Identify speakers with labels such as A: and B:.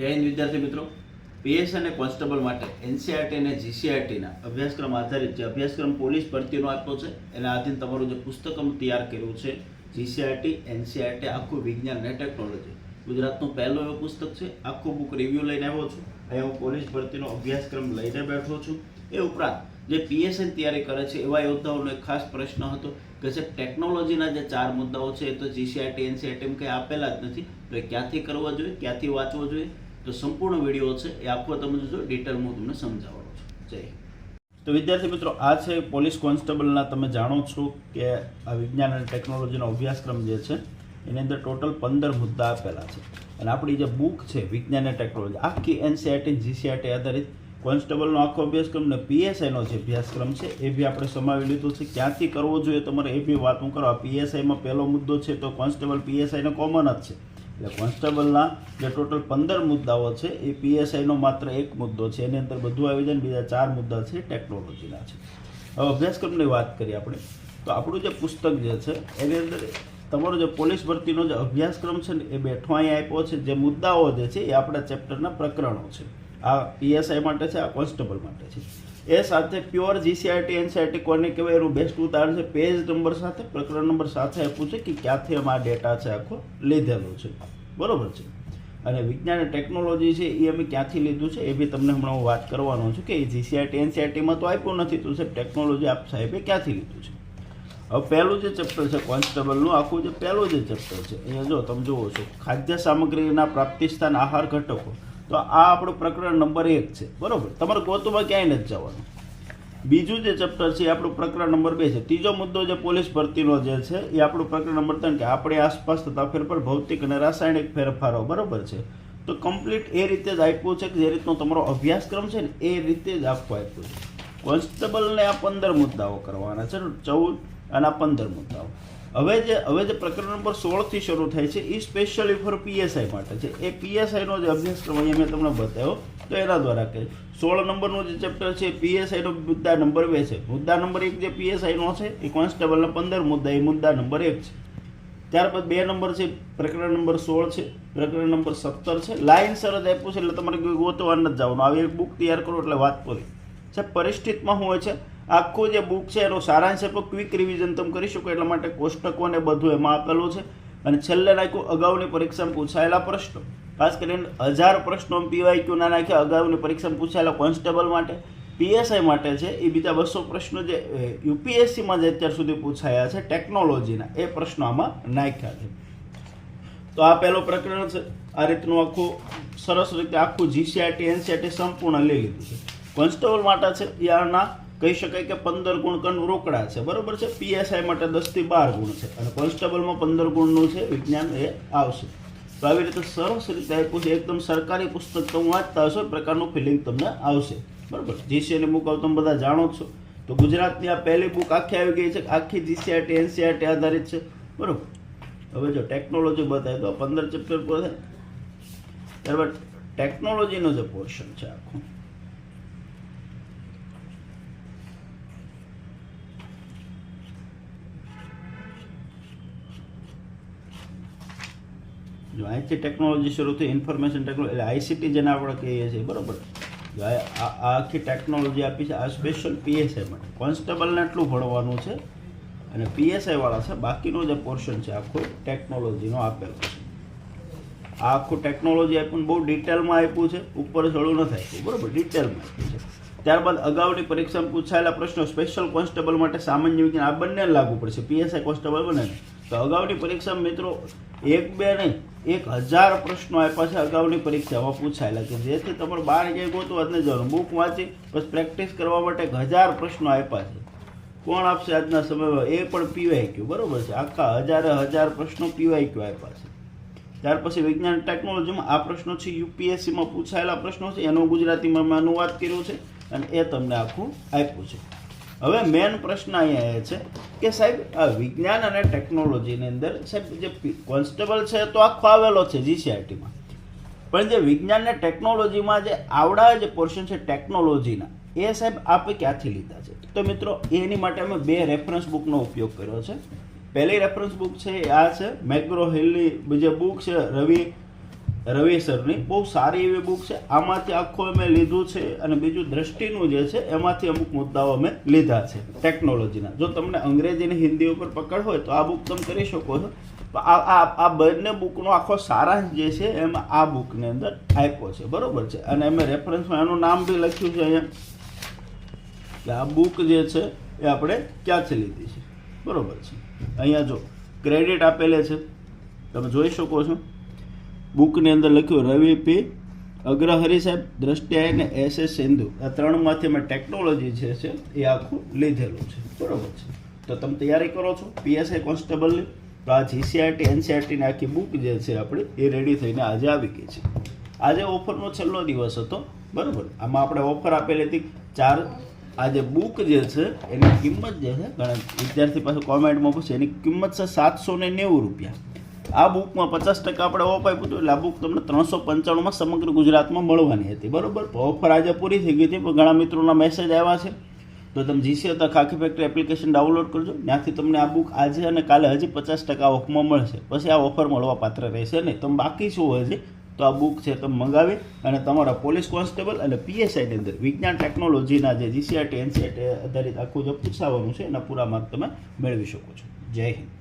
A: જય વિદ્યાર્થી મિત્રો. પીએસ અને કોન્સ્ટેબલ માટે એનસીઆરટી અને જીસીઆરટીના અભ્યાસક્રમ આધારિત જે અભ્યાસક્રમ પોલીસ ભરતીનો આપ્યો છે, એના આધીન તમારું જે પુસ્તકમ તૈયાર કર્યું છે, જીસીઆરટી, એનસીઆરટી, આખું વિજ્ઞાન અને ટેકનોલોજી. ગુજરાતનું પહેલું એવું પુસ્તક છે, આખું બુક રિવ્યૂ લઈને આવ્યો છું. અહીંયા હું પોલીસ ભરતીનો અભ્યાસક્રમ લઈને બેઠો છું. એ ઉપરાંત જે પીએસએન તૈયારી કરે છે, એવા યોદ્ધાઓનો એક ખાસ પ્રશ્ન હતો કે જે ટેકનોલોજીના જે ચાર મુદ્દાઓ છે, એ તો જીસીઆરટી, એનસીઆરટી કંઈ આપેલા જ નથી, તો એ ક્યાંથી કરવા જોઈએ, ક્યાંથી વાંચવો જોઈએ? તો સંપૂર્ણ વીડિયો છે, એ આખો તમે જોજો ડિટેલમાં હું તમને સમજાવવાનો છું. જય તો વિદ્યાર્થી મિત્રો, આ છે પોલીસ કોન્સ્ટેબલના તમે જાણો છો કે આ વિજ્ઞાન અને ટેકનોલોજીનો અભ્યાસક્રમ જે છે, એની અંદર ટોટલ પંદર મુદ્દા આપેલા છે. અને આપણી જે બુક છે, વિજ્ઞાન અને ટેકનોલોજી, આખી એનસીઆરટી જીસીઆરટી આધારિત કોન્સ્ટેબલનો આખો અભ્યાસક્રમ ને પીએસઆઈનો જે અભ્યાસક્રમ છે, એ બી આપણે સમાવી લીધું છે. ક્યાંથી કરવો જોઈએ તમારે એ બી વાત હું કરો પીએસઆઈમાં પહેલો મુદ્દો છે તો કોન્સ્ટેબલ પીએસઆઈનો કોમન જ છે. એટલે કોન્સ્ટેબલના જે ટોટલ પંદર મુદ્દાઓ છે, એ પીએસઆઈનો માત્ર એક મુદ્દો છે. એની અંદર બધું આવી જાય ને બીજા ચાર મુદ્દા છે, ટેકનોલોજીના છે. હવે અભ્યાસક્રમની વાત કરીએ આપણે, તો આપણું જે પુસ્તક જે છે, એની અંદર તમારો જે પોલીસ ભરતીનો જે અભ્યાસક્રમ છે ને, એ બેઠો અહીં આપ્યો છે. જે મુદ્દાઓ જે છે, એ આપણા ચેપ્ટરના પ્રકરણો છે. આ પીએસઆઈ માટે છે, આ કોન્સ્ટેબલ માટે છે. એ સાથે પ્યોર જીસીઆરટી એનસીઆરટી કોને કહેવાય, એનું બેસ્ટ ઉદાહરણ છે પેજ નંબર સાથે, પ્રકરણ નંબર સાથે આપ્યું છે કે ક્યાંથી અમે આ ડેટા છે આખો લીધેલો છે. બરાબર છે? અને વિજ્ઞાન અને ટેકનોલોજી છે, એ અમે ક્યાંથી લીધું છે, એ બી તમને હમણાં હું વાત કરવાનો છું કે જીસીઆરટી એનસીઆરટીમાં તો આપ્યું નથી, તો સાહેબ ટેકનોલોજી આપ સાહેબે ક્યાંથી લીધું છે? હવે પહેલું જે ચેપ્ટર છે કોન્સ્ટેબલનું આખું જે પહેલું જે ચેપ્ટર છે, અહીંયા જો તમે જુઓ છો, ખાદ્ય સામગ્રીના પ્રાપ્તિ સ્થાન આહાર ઘટકો તો આ આપણું પ્રકરણ નંબર એક છે. બરાબર? તમારે ગોતુમાં ક્યાંય નથી જવાનું. બીજું જે ચેપ્ટર છે એ આપણું પ્રકરણ નંબર બે છે. ત્રીજો મુદ્દો જે પોલીસ ભરતીનો જે છે એ આપણું પ્રકરણ નંબર ત્રણ કે આપણી આસપાસ થતા ફેરફાર, ભૌતિક અને રાસાયણિક ફેરફારો. બરાબર છે? તો કમ્પ્લીટ એ રીતે જ આપ્યું છે કે જે રીતનો તમારો અભ્યાસક્રમ છે ને એ રીતે જ આપવું આપ્યું છે. કોન્સ્ટેબલને આ પંદર મુદ્દાઓ કરવાના છે. ચૌદ અને આ પંદર મુદ્દાઓ. હવે જે હવે જે પ્રકરણ નંબર સોળથી શરૂ થાય છે, એ સ્પેશિયલી ફોર પીએસઆઈ માટે છે. એ પીએસઆઈનો જે અભ્યાસક્રમ અહીંયા મેં તમને બતાવ્યો, તો એના દ્વારા કે સોળ નંબરનું જે ચેપ્ટર છે પીએસઆઈનો મુદ્દા નંબર બે છે. મુદ્દા નંબર એક જે પીએસઆઈનો છે, એ કોન્સ્ટેબલના પંદર મુદ્દા, એ મુદ્દા નંબર એક છે. ત્યારબાદ બે નંબર છે, પ્રકરણ નંબર સોળ છે, પ્રકરણ નંબર સત્તર છે. લાઇન સરદ આપ્યું છે, એટલે તમારે ગોતવા નથી જવાનું. આવી એક બુક તૈયાર કરો એટલે વાત પૂરી. છે પરિસ્થિતિમાં શું હોય છે? આખું જે બુક છે એનો સારાંશ આપો ક્વિક રિવિઝન તમે કરી શકો એટલા માટે કોષ્ટકો ને બધું એમાં આપેલું છે. અને છેલ્લે નાખ્યું અગાઉની પરીક્ષામાં પૂછાયેલા પ્રશ્નો. ખાસ કરીને હજાર પ્રશ્નો પીવાય ક્યુ ના નાખ્યા અગાઉની પરીક્ષામાં પૂછાયેલા કોન્સ્ટેબલ માટે પીએસઆઈ માટે છે, એ બીજા બસો પ્રશ્નો જે યુપીએસસીમાં જે અત્યાર સુધી પૂછાયા છે ટેકનોલોજીના એ પ્રશ્નો આમાં નાખ્યા છે. તો આ પહેલો પ્રકરણ છે. આ રીતનું આખું સરસ રીતે આખું જીસીઆરટી એનસીઆરટી સંપૂર્ણ લઈ લીધું છે. કોન્સ્ટેબલ માટે છે આના કહી શકાય કે પંદર ગુણ કન રોકડા છે. બરોબર છે? પીએસઆઈ માટે દસથી બાર ગુણ છે. અને કોન્સ્ટેબલમાં પંદર ગુણનું છે. વિજ્ઞાન એ આવશે. તો આવી રીતે સરસ રીતે આપ્યું છે. એકદમ સરકારી પુસ્તક તમે વાંચતા હશો. પ્રકારનું ફિલિંગ તમને આવશે. બરાબર? જીસીએની બુક તમે બધા જાણો છો. તો ગુજરાતની આ પહેલી બુક આખી આવી ગઈ છે. આખી જીસીઆરટી એનસીઆરટી આધારિત છે. બરાબર? હવે જો ટેકનોલોજી બતાવે તો પંદર ચેપ્ટર પર થાય. ત્યારબાદ ટેકનોલોજીનો જે પોર્શન છે આખું. જો અહીંથી ટેકનોલોજી શરૂ થઈ, ઇન્ફોર્મેશન ટેકનોલોજી, એટલે આઈસીટી જેને આપણે કહીએ છીએ, બરાબર? જો આ આખી ટેકનોલોજી આપી છે, આ સ્પેશિયલ પીએસઆઈ માટે. કોન્સ્ટેબલને એટલું ભણવાનું છે અને પીએસઆઈ વાળા છે, બાકીનો જે પોર્શન છે, આખો ટેકનોલોજીનો આપેલો છે. આ આખું ટેકનોલોજી આપ્યું બહુ ડિટેલમાં આપ્યું છે, ઉપર ચડું નથી આપ્યું બરાબર? ડિટેલમાં આપ્યું છે. ત્યારબાદ અગાઉની પરીક્ષામાં પૂછાયેલા પ્રશ્નો, સ્પેશિયલ કોન્સ્ટેબલ માટે સામાન્ય વિજ્ઞાન, આ બંને લાગુ પડશે. પીએસઆઈ કોન્સ્ટેબલ બને તો અગાઉની પરીક્ષામાં મિત્રો એક બે નહીં, એક હજાર પ્રશ્નો આપ્યા છે અગાઉની પરીક્ષામાં પૂછાયેલા કે જેથી તમારે બહાર ક્યાંય ગોતવા જ નહીં જવાનું બુક વાંચી બસ પ્રેક્ટિસ કરવા માટે એક હજાર પ્રશ્નો આપ્યા છે. કોણ આપશે આજના સમયમાં? એ પણ પીવાય ક્યુ બરાબર છે. આખા હજારે હજાર પ્રશ્નો પીવાય ક્યુ આપ્યા છે. ત્યાર પછી વિજ્ઞાન ટેકનોલોજીમાં આ પ્રશ્નો છે, યુપીએસસીમાં પૂછાયેલા પ્રશ્નો છે, એનો ગુજરાતીમાં મેં અનુવાદ કર્યો છે અને એ તમને આખું આપ્યું છે. હવે મેન પ્રશ્ન અહીંયા એ છે કે સાહેબ, આ વિજ્ઞાન અને ટેકનોલોજીની અંદર સાહેબ, જે કોન્સ્ટેબલ છે તો આખો આવેલો છે જીસીઆરટીમાં પણ જે વિજ્ઞાન અને ટેકનોલોજીમાં જે આવડા જે પોર્શન છે ટેકનોલોજીના એ સાહેબ આપે ક્યાંથી લીધા છે? તો મિત્રો, એની માટે અમે બે રેફરન્સ બુકનો ઉપયોગ કર્યો છે. પહેલી રેફરન્સ બુક છે, આ છે મેગ્રો હિલની જે બુક છે, રવિ રવિ સરની બહુ સારી એવી બુક છે. આમાંથી આખું અમે લીધું છે અને બીજું દ્રષ્ટિનું જે છે, એમાંથી અમુક મુદ્દાઓ અમે લીધા છે ટેકનોલોજીના જો તમને અંગ્રેજી અને હિન્દી ઉપર પકડ હોય તો આ બુક તમે કરી શકો છો. આ આ બંને બુકનો આખો સારાંશ જે છે, એમાં આ બુકની અંદર આપ્યો છે. બરોબર છે? અને અમે રેફરન્સમાં એનું નામ બી લખ્યું છે અહીંયા. કે આ બુક જે છે, એ આપણે ક્યાંથી લીધી છે? બરોબર છે? અહીંયા જો ક્રેડિટ આપેલે છે. તમે જોઈ શકો છો. બુકની અંદર લખ્યું, રવિ પી. અગ્રહરી સાહેબ દ્રષ્ટિ અને એસ. એસ. સિંધુ. આ ત્રણમાંથી અમે ટેકનોલોજી જે છે, એ આખું લીધેલું છે. બરોબર છે. તો તમે તૈયારી કરો છો? પીએસઆઈ કોન્સ્ટેબલની તો આ જીસીઆરટી એનસીઆરટીની આખી બુક જે છે આપણી, એ રેડી થઈને આજે આવી ગઈ છે. આજે ઓફરનો છેલ્લો દિવસ હતો. બરાબર? આમાં આપણે ઓફર આપેલી હતી. ચાર, આ જે બુક જે છે, એની કિંમત જે છે ઘણા વિદ્યાર્થી પાસે કોમેન્ટમાં પૂછે, એની કિંમત છે સાતસો ને નેવું રૂપિયા. આ બુકમાં પચાસ ટકા આપણે આપ્યું હતું એટલે આ બુક તમને ત્રણસો પંચાણુંમાં સમગ્ર ગુજરાતમાં મળવાની હતી. બરાબર? ઓફર આજે પૂરી થઈ ગઈ હતી, પણ ઘણા મિત્રોના મેસેજ આવ્યા છે. તો તમે જીસી તક ખાખી ફેક્ટરી એપ્લિકેશન ડાઉનલોડ કરજો. ત્યાંથી તમને આ બુક આજે અને કાલે હજી પચાસ ટકા ઓફમાં મળશે. પછી આ ઓફર મળવા પાત્ર રહેશે નહીં. તમે બાકી શું હજી તો આ બુક છે તમે મંગાવી અને તમારા પોલીસ કોન્સ્ટેબલ અને પીએસઆઈની અંદર વિજ્ઞાન ટેકનોલોજીના જે જીસીઆરટી એનસીઆરટી આધારિત આખું જે પૂછાવાનું છે એના પૂરા માર્ક તમે મેળવી શકો છો. જય હિન્દ.